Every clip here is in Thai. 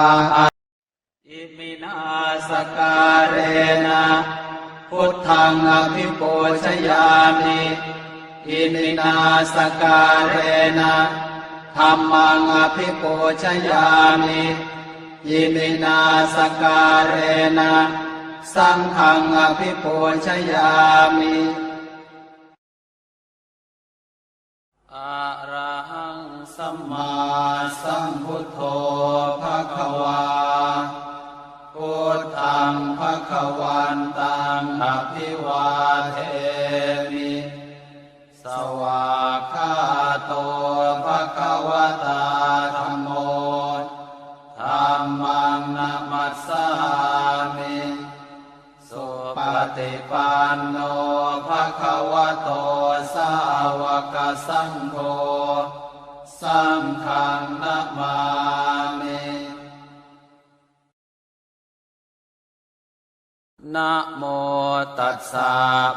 อิมินาสการเรนะพุทธังอภิปูชยามิอิมินาสการเรนะธรรมังอภิปูชยามิอิมินาสการเรนะสังฆังอภิปูชยามิอะระหังสัมมาสัมพุ งภะคะวันตังอภิวาเท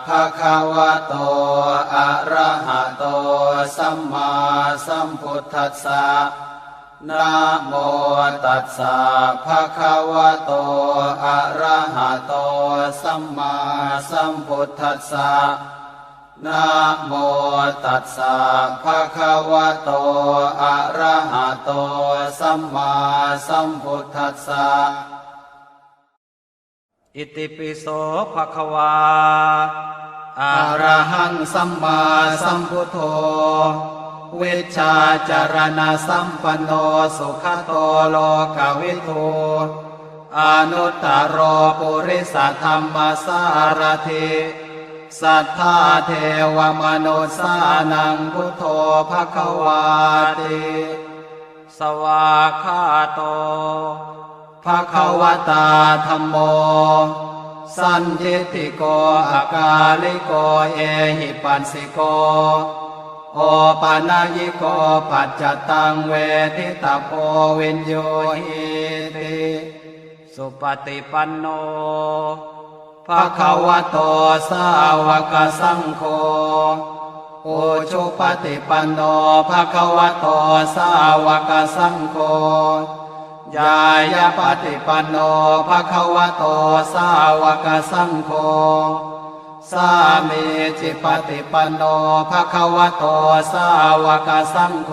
ภะคะวะโต อะระหะโต สัมมาสัมพุทธัสสะนะโมตัสสะภะคะวะโต อะระหะโต สัมมาสัมพุทธัสสะนะโมตัสสะภะคะวะโต อะระหะโต สัมมาสัมพุทธัสสะอิติปิโสภะคะวา อะระหังสัมมาสัมพุทโธ เวชาจารณสัมปันโนสุขโตโลกวิทูอนุตตรโรปุริสธรรมสารถิสัทธาเทวมนุสานังพุทโธภะคะวาติสวากขาโตภะคะวตาธัมโม สันทิติโกอากาลิโกเอหิปัสสิโก โอปานายิโกปัจจตังเวทิตาโพวินโยหิติสุปฏิปันโนภะคะวะโตสาวกสังโฆโอชุปฏิปันโนภะคะวะโตสาวกสังโฆ ยายาปฏิปันโนภะคะวะโตสาวกสังโฆสามีจิปฏิปันโนภะคะวะโตสาวกสังโฆ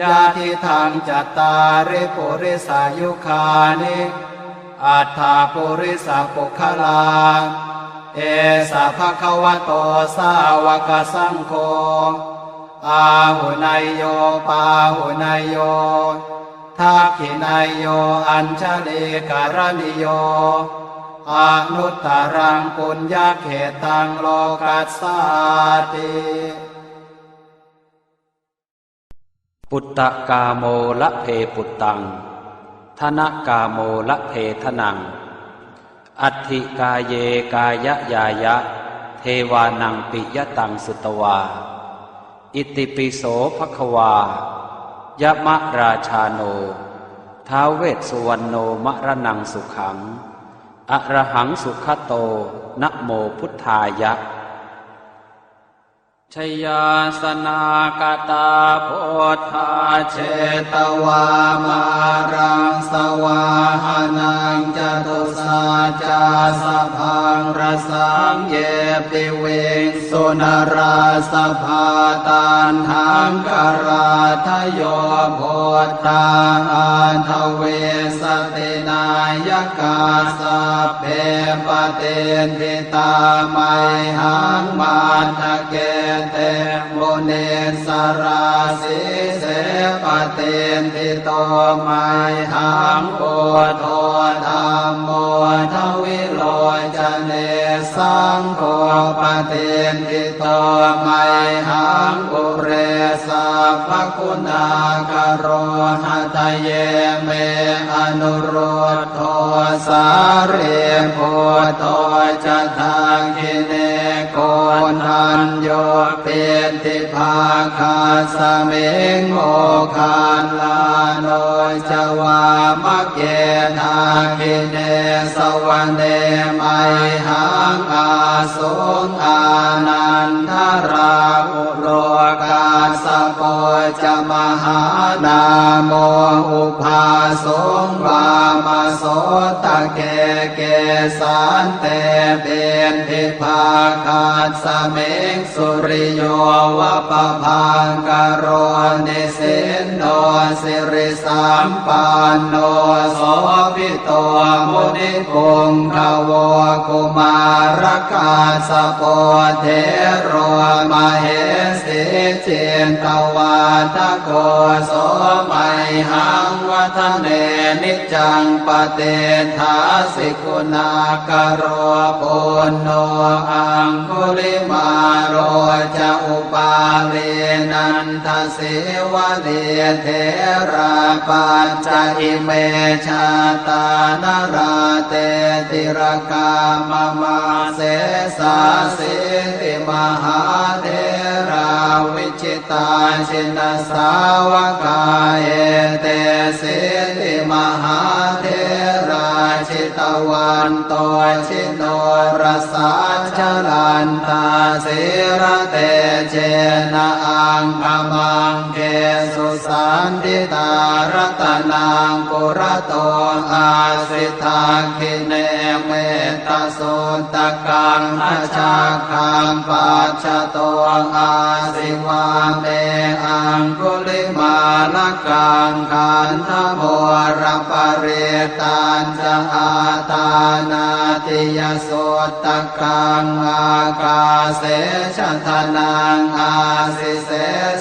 ญาติทางจัตตาริปุริสายุคานิอัฏฐาปุริสาปุคลา เอสะภะคะวะโตสาวกสังโฆอาหุนายโยปาหุนายโย ทักขินายโยอัญชลีการณิโยอนุตตรังปุญญาเขตังโลกัสสาติปุตตะกาโมละเพปุตตัง ธนกาโมละเพทนัง อัติกาเยกายะยายะ เทวานังปิยตังสุตวา อิติปิโสภควา ยะมะราชาโน ท้าวเวสสุวรรณโนมะระนังสุขังอะระหังสุขโตนะโมพุทธายะ ชยาสนากตาโพธาเชตวามารังสวาหานังจตุสาจาสพังรสังเยปิเวงสุนราสภาตานหังกราทโยโพธาอันทเวสตินายกาสพเพปเตนทิตาไมหังมาตะเกเตโมเนสราสิเสปเตนทิโตไมหังโอโทธรรมโมทวิโลจเนสังโฆปเตนทิโตไมหังอุเรสัพพคุณากโรหัตเยเมอนุโรธโทสาเรโพโตจะทางกิเน โกนันโยเป็นติภาคาสเมงโมคานลาโนจวามะเกนาคิเนสวันเนไมหังอาสงอานันทราอุโรกาสป จะมหานาโมอุภาสงวามโสตะเกเกสานเตเบนทิภาคาสเมงสุริโยวะปะพังกโรนิสินโนสิริสัมปันโนโสภิโตมุนิพงขวกุมารกาสโปเทโรมเหสิเจ นตวาทโกโสไมหังวัฒเนนิจังปเตทาสิกุณากโรปุณโนอังคุลิมาโรจะอุปาเลนันทสิวะเลเทราปัญจอิเมชาตานราเตติรกามมาเสสาสิติมหาเท วิชิตาชินสาวกาเอเตสิติมหาเท ชิตวันโตชิโนรสาชลันตาสิระเตเจนะอังคมังเกสุสันติตารัตนังกุระโตอาสิทาคิเนเมตาสุตกังอาชาคังปัจจโตอาสิวาเมอังคุลิมาลกังขันธโมรปริตันจะอาตานาติยสุตกังอากาเสชะทนังอาสิเส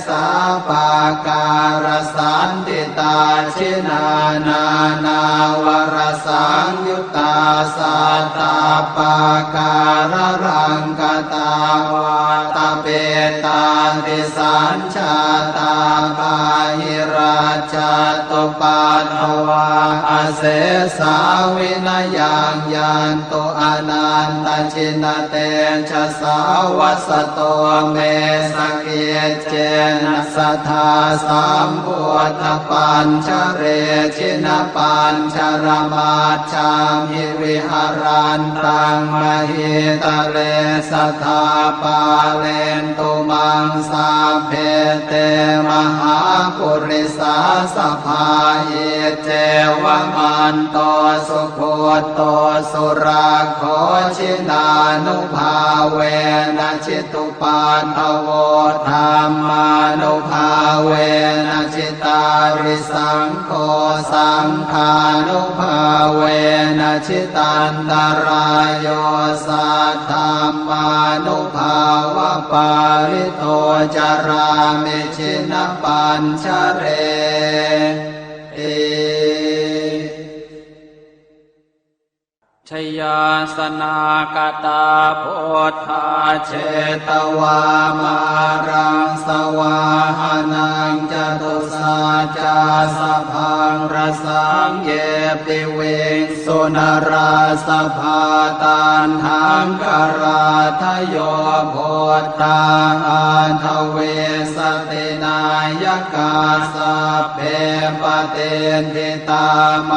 สาปาการสันติตาชินานานาวรสังยุตตาสัตาปาการรังกตาวาตาเปตาติสัญชาตาปาหิราชาตุปันภวาอาเสสาวนายังยันตุอนันตชินเตชะสาวัสโตเมสเกเจนะสัทธาสัมพุทธปัญชเรชินปัญชรมาชามิวิหารันตังมหิตะเลสัทธาปาเลนตุมังสาเพเตมหาปุริสาสภาเยเจวมันโตสุโคโตสุราโคชินานุภาเวนะชิตุปาทโวธรรมานุภาเวนะชิตาริสังโฆสังฆานุภาเวนะชิตันตรายโยสัทธรรมานุภาวะปาริโตจารามิชินปัญชเร ชยาสนากตาโพธาเชตวามารังสวาหานังจตุสาจาสพังรสังเยปิเวงสุนราสภาตันหังกราทโยโพธาอันทเวสตินายกาสเพปเตนทิตาไม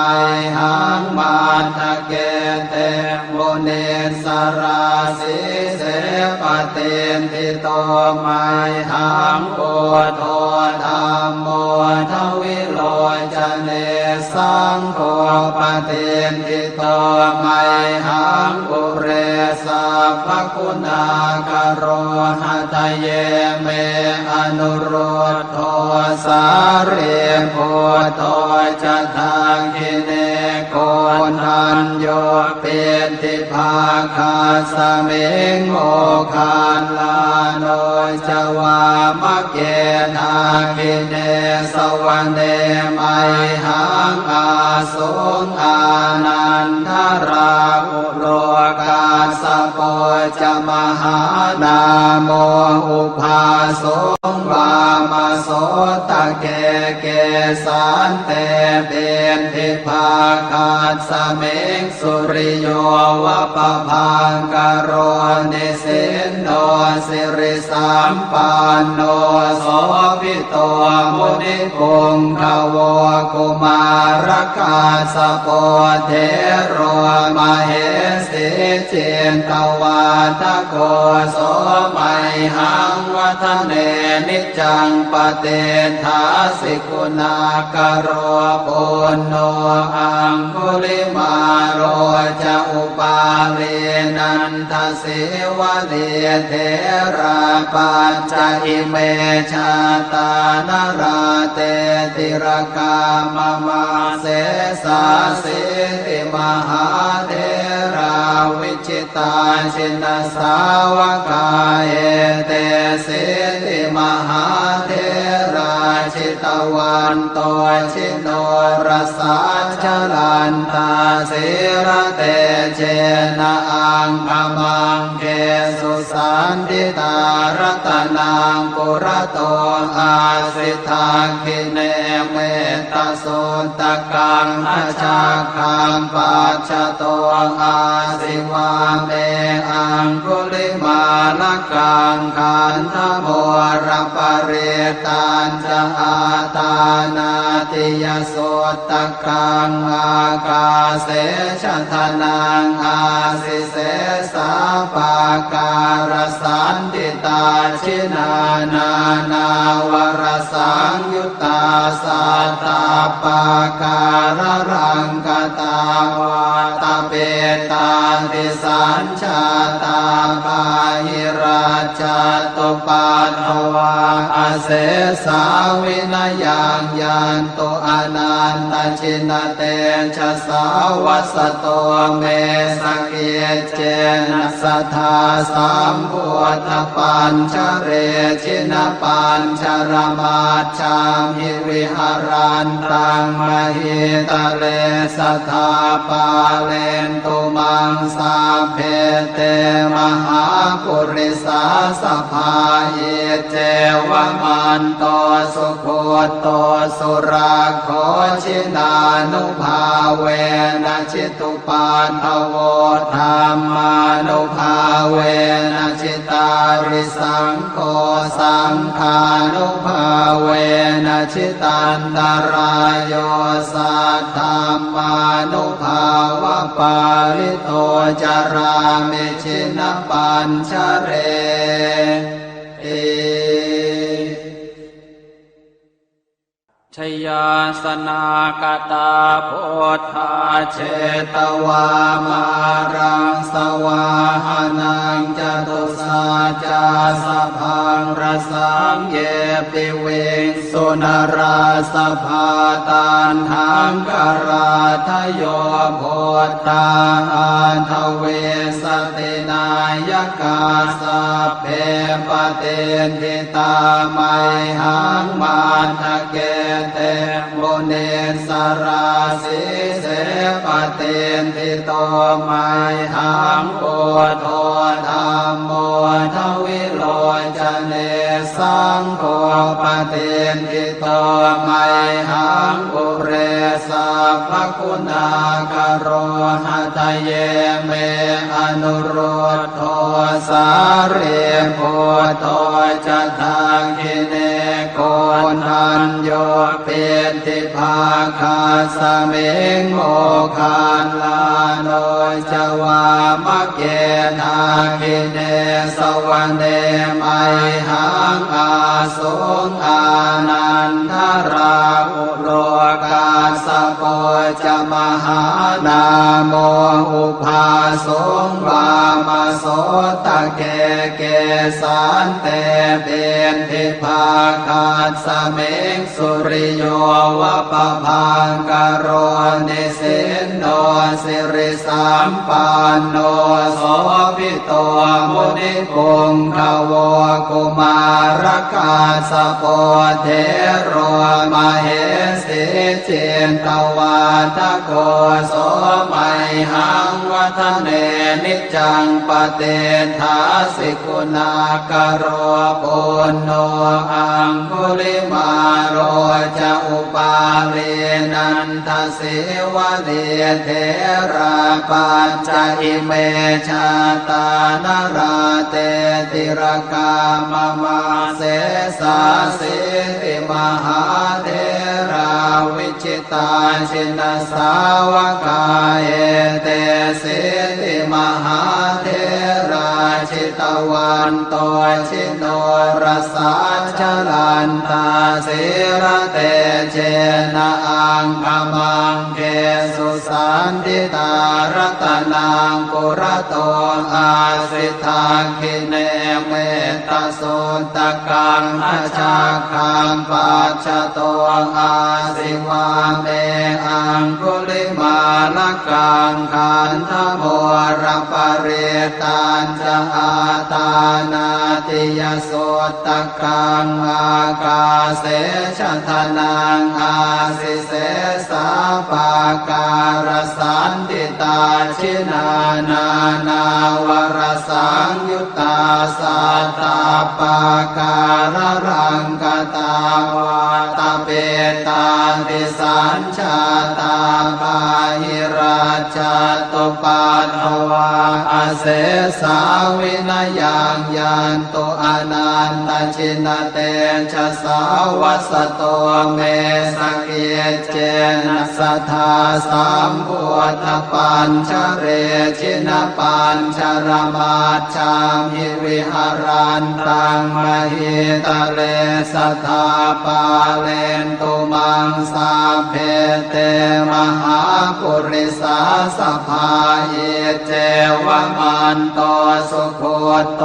หังมาทะเกเตโมเนสราสิเสปเตนทิโตไมหังโอโทธรรมโมทวิโลจเนสังโฆปเตนทิโตไมหังปุเรสัพพคุณากโรหะทะเยเมอนุโรธโทสาเรโพโทจะทางกิเน โกนันโยเป็นทิภาคาสเมงโมคานลาโนจวามะเกนาคิเนสวรรเนไมหังอาสงอานันทราอุโรกาสโปจะมหานาโมอุภาสงวามาโสตะเกเกสานเตเป็นทิภาคาสเมงสุริโยวะปะพังกโรนิสินโนสิริสัมปันโนโสภิโตมุนิปุงขวกุมารกาสโปเทโร เจนตวาทโกโสไมหังวัฒเนนิจังปเตทาสิกุณากโรปุณโนอังคุลิมาโรจะอุปาเรนันทสิวะเดเทราปัญจอิเมชาตานราเตติรกามมาเสสาสิติมหาเทราวิ จิตาชินสาวกาเอเตสิติมหาเทระ ชิตวันโตชิโนรสาชลันตาสิระเตเจนะอังคมังเกสุสันติตารัตนังปุระโตอาสิทาคิเนเมตตาโสตกังขจาคังปัจจโตอาสิวาเมอังคุลิมาลกังขันธโมรปเรตันจะอาตานาติยโสตกังอากาเสชะทนังอาสิเสสาปาการสันติตาชินานานาวรสังยุตตาสัตาปาการรังกตาวาตาเปตาติสัญชาตาปาหิราชาตุปัตถวาอาเสสาวนายังยันตุอนันตชินเตชะสาวัสโตเมสเกเจนะสัทธาสัมพุทธปัญชเรชินปัญชรมาชามิวิหารันตังมหิตะเลสัทธาปาเลนตุมังสาเพเตมหาปุริสาสภาเยเจวมันโตสุโคโตสุราโคชินานุภาเวนะชิตุปาทโวธรรมานุภาเวนะชิตาริสังโฆสังฆานุภาเวนะชิตันตรายโยสัทธรรมานุภาวะปาลิโตจารามิชินปัญชเร ยาสนากตาโพธาเชตวามารังสวาหานังจตุสาจาสะพังรสังเยปิเวงสุนราสภาตานหังกราทโยโพธาอันทเวสตินายกาสะเพปเตนทิตาไมหังมาทะเกเตโมเนสราสิเสปเตนทิโตไมหังโอทธรรมโมทวิโลจเนสังโฆปเตนทิโตไมหังอุเรสัพคุณากโรหะทะเยเมอนุโรธโทสาเรโพโตจะทางคิเน นทันโยเป็นทิภาคาสเมงโมคานลาโนจวามะเกนาคิเนสวันเดไมหังอาสุงอานันทราอุโลกาส โปจะมหานาโมอุภาสงวามาโสตะเกเกสานเตเปนทิภาคาสเมงสุริโยวะปะพังกโรนิสินโนสิริสัมปันโนโสภิโตมุนิพงขวกุมารกาสโปเทโรมาเหสิเจนตววาทโกโสมัยหังวัฒเนนิจังปเตทาสิกุณากโรปุณโนอังคุลิมาโรจะอุปาเรนันทเสวะเดเทราปัญจอิเมชาตานราเตติรกามมาเสสาสิติมหาเท วิจิตาชินสาวกาเอเตสิติมหาเทราช ตวันโตชิโนรสาชลันตาสิระเตเจนะอังคมังเกสุสันติตารตนังกุระโตอาสิทาคิเนเมตตาสุตกังอาชาคังปัจจโตอาสิวาเมอังคุลิมาลกังขันธโมรปเรตันจะอาตานาติยโสตกังอากาเสชะทนังอาสิเสสาปาการสันติตาชินานานาวรสังยุตตาสัตตาปาการรังกตาวาตเปตาติสัญชาตาปาหิราชาตุปันทวาอาเสสาวินายังยันตุอนันตชินเตชะสาวัสโตเมสกเกเจนะสัทธาสามพุทธปัญชเรชินปัญชรมาชามิวิหารันตังมหิตเลสัทธาปาเลนตุมังสาเพเตมหาปุริสาสภาเยเจวมันโตสุโคโต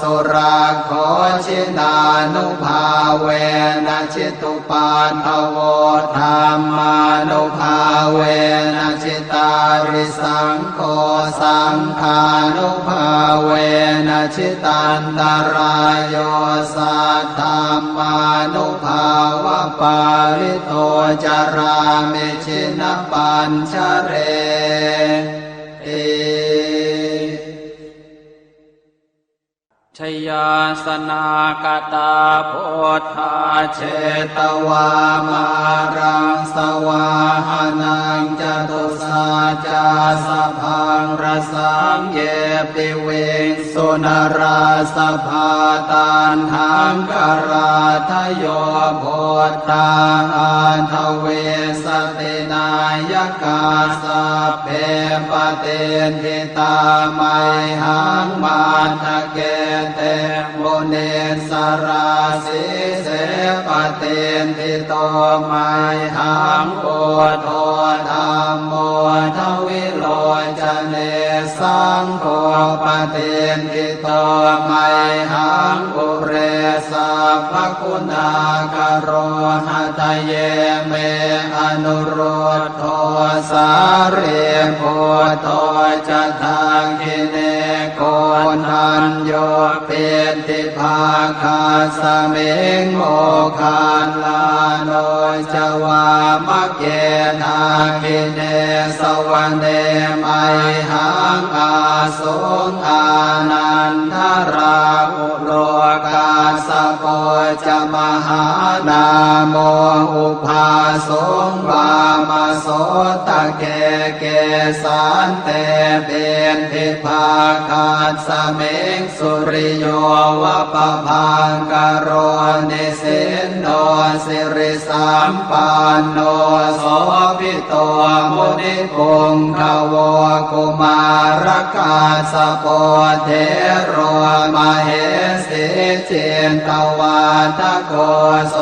สุราโคชินานุภาเวนะชิตุปาทโวธรรมานุภาเวนะชิตาริสังโฆสังฆานุภาเวนะชิตันตรายโยสัทธรรมานุภาวะปาริโตจารามิชินปัญชเร ยาสนากตาโพธาเชตวามารังสวาหานังจตุสาจาสพังรสังเยปิเวงสุนราสภาตานทา งกราทโยโพธาอันทเวสตินายกาสพเพปเตนทิตาไมหังมาทะเกเตโมเนสราสิเสปเตนทิโตไมหังโพโทธรรมโมทวิโล จเนสังโฆปเตนทิโตไมหังอุเรสัพพคุณากโรหะทะเยเมอนุโรตโทสาเรโพโตจทังกิเน โกนันโยเป็นติภาคาสเมงโมคานลาโนจวามะเกนาคิเนสวันเนไมหังอาสงอานันทรา จะมหานาโมอุภาสงวามาโสตะเกเกสันเตเป็นทิภาคาสเมงสุริโยวะปะพังกโรนิสินโนสิริสัมปันโนโสภิโตมุนิพงขวกุมารกาสปเทโรมาเหสิเจนตวาทโกโส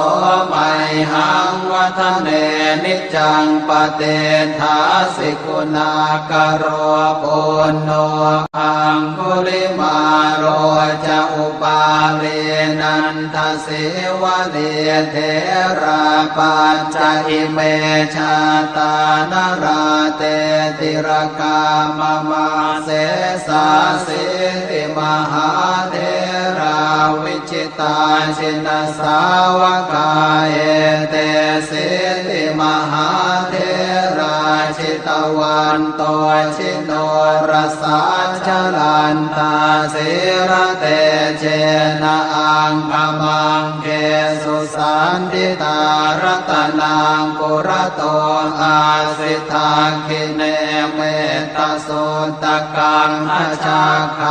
มัยหังวัฒเนนิจังปเตทาสิกุณากโรปุณโนอังคุลิมาโรจะอุปาเรนันทเสวะเลเทราปัญจอิเมชาตานราเตติรกามมาเสสาสิติมหาเท วิจิตาชินสาวกายเตสิติมหาเทราชิตวันโตชิโนรสาชลันตาสิระเตเจนะอังคมังเกสุสันติตารตนังปุระโตอาสิทาคิเนเมตตาโสตกังอาชาคา